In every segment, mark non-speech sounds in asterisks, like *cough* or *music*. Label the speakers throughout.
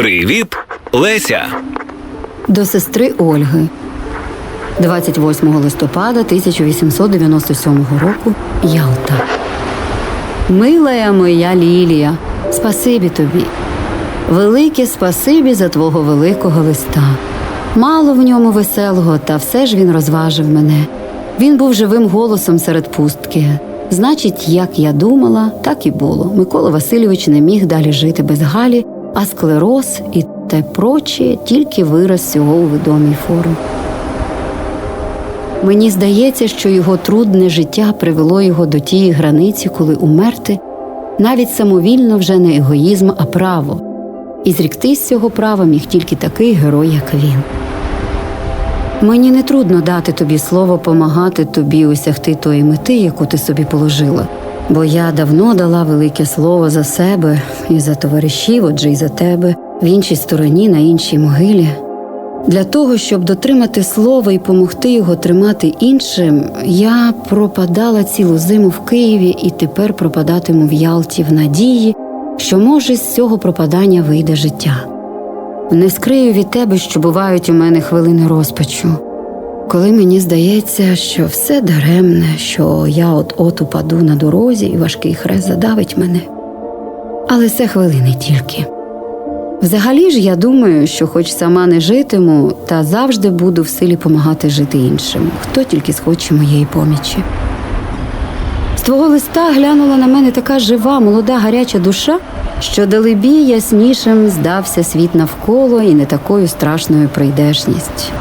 Speaker 1: Привіт, Леся.
Speaker 2: До сестри Ольги. 28 листопада 1897 року Ялта. Милая моя Лілія, спасибі тобі. Велике спасибі за твого великого листа. Мало в ньому веселого, та все ж він розважив мене. Він був живим голосом серед пустки. Значить, як я думала, так і було. Микола Васильович не міг далі жити без Галі, а склероз і те проче тільки вираз цього у відомій формі. Мені здається, що його трудне життя привело його до тієї границі, коли умерти навіть самовільно вже не егоїзм, а право. І зріктись цього права міг тільки такий герой, як він. Мені не трудно дати тобі слово помагати тобі осягти тої мети, яку ти собі положила, бо я давно дала велике слово за себе і за товаришів, отже, і за тебе в іншій стороні, на іншій могилі. Для того, щоб дотримати слово і помогти його тримати іншим, я пропадала цілу зиму в Києві і тепер пропадатиму в Ялті в надії, що може з цього пропадання вийде життя. Не скрию від тебе, що бувають у мене хвилини розпачу, коли мені здається, що все даремне, що я от от упаду на дорозі і важкий хрест задавить мене. Але це хвилини тільки. Взагалі ж я думаю, що хоч сама не житиму, та завжди буду в силі помагати жити іншим, хто тільки схоче моєї помічі. З твого листа глянула на мене така жива, молода, гаряча душа, що далебі яснішим здався світ навколо і не такою страшною прийдешність.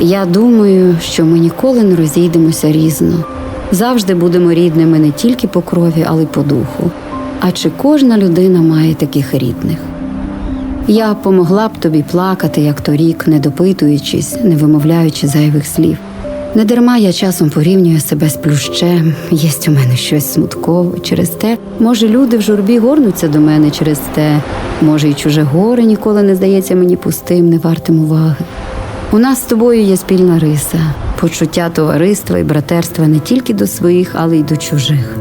Speaker 2: Я думаю, що ми ніколи не розійдемося різно, завжди будемо рідними не тільки по крові, але й по духу. А чи кожна людина має таких рідних? Я помогла б тобі плакати, як торік, не допитуючись, не вимовляючи зайвих слів. Не дарма я часом порівнюю себе з плющем, єсть у мене щось смуткове. Через те, може, люди в журбі горнуться до мене через те, може, і чуже горе ніколи не здається мені пустим, не вартим уваги. У нас з тобою є спільна риса, почуття товариства і братерства не тільки до своїх, але й до чужих.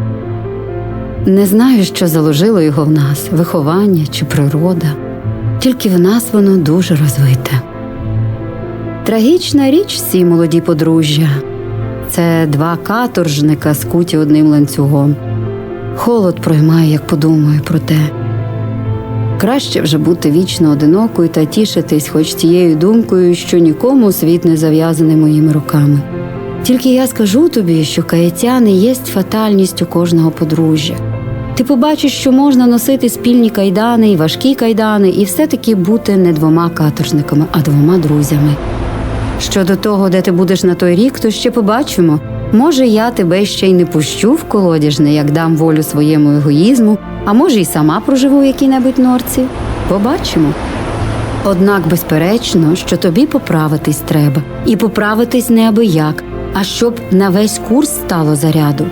Speaker 2: Не знаю, що заложило його в нас виховання чи природа, тільки в нас воно дуже розвите. Трагічна річ ці молоді подружжя це два каторжника, скуті одним ланцюгом. Холод проймає, як подумаю про те. Краще вже бути вічно одинокою та тішитись хоч тією думкою, що нікому світ не зав'язаний моїми руками. Тільки я скажу тобі, що каяття не єсть фатальністю кожного подружжя. Ти побачиш, що можна носити спільні кайдани і важкі кайдани, і все-таки бути не двома каторжниками, а двома друзями. Щодо того, де ти будеш на той рік, то ще побачимо. Може, я тебе ще й не пущу в колодяжне, як дам волю своєму егоїзму, а може, й сама проживу в якій-небудь норці. Побачимо. Однак, безперечно, що тобі поправитись треба, і поправитись не аби як, а щоб на весь курс стало заряду.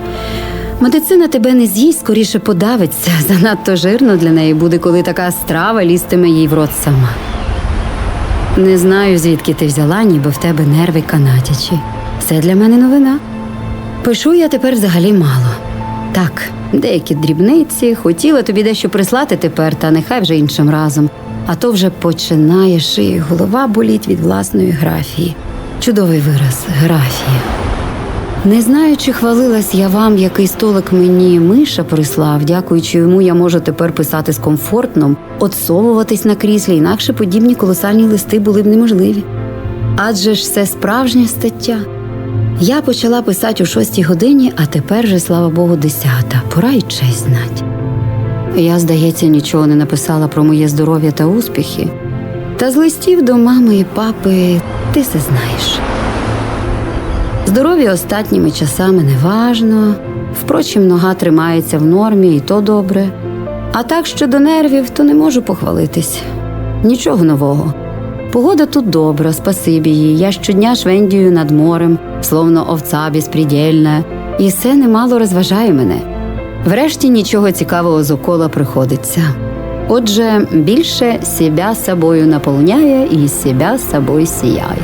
Speaker 2: Медицина тебе не з'їсть, скоріше подавиться. *laughs* Занадто жирно для неї буде, коли така страва лізтиме їй в рот сама. Не знаю, звідки ти взяла, ніби в тебе нерви канатячі. Це для мене новина. Пишу я тепер взагалі мало. Так, деякі дрібниці, хотіла тобі дещо прислати тепер, та нехай вже іншим разом. А то вже починає шиї, голова боліть від власної графії. Чудовий вираз графія. Не знаю, чи хвалилась я вам, який столик мені миша прислав, дякуючи йому, я можу тепер писати з комфортном, отсовуватись на кріслі, інакше подібні колосальні листи були б неможливі. Адже ж це справжня стаття. Я почала писати у шостій годині, а тепер же, слава Богу, десята. Пора й честь знать. Я, здається, нічого не написала про моє здоров'я та успіхи. Та з листів до мами і папи ти все знаєш. Здоров'я останніми часами неважно. Впрочем, нога тримається в нормі, і то добре. А так щодо нервів, то не можу похвалитись. Нічого нового. Погода тут добра, спасибі їй. Я щодня швендію над морем, словно овца безпредельна, і все немало розважає мене. Врешті нічого цікавого з окола приходиться. Отже, більше себя собою наповняє і себя собою сіяє.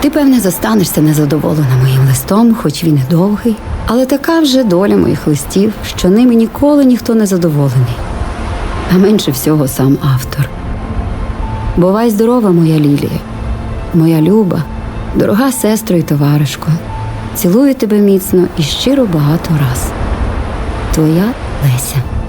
Speaker 2: Ти, певне, зостанешся незадоволена моїм листом, хоч він і довгий, але така вже доля моїх листів, що ними ніколи ніхто не задоволений. а менше всього сам автор. Бувай здорова, моя Лілія, моя люба, дорога сестро і товаришко. Цілую тебе міцно і щиро багато раз. Твоя Леся.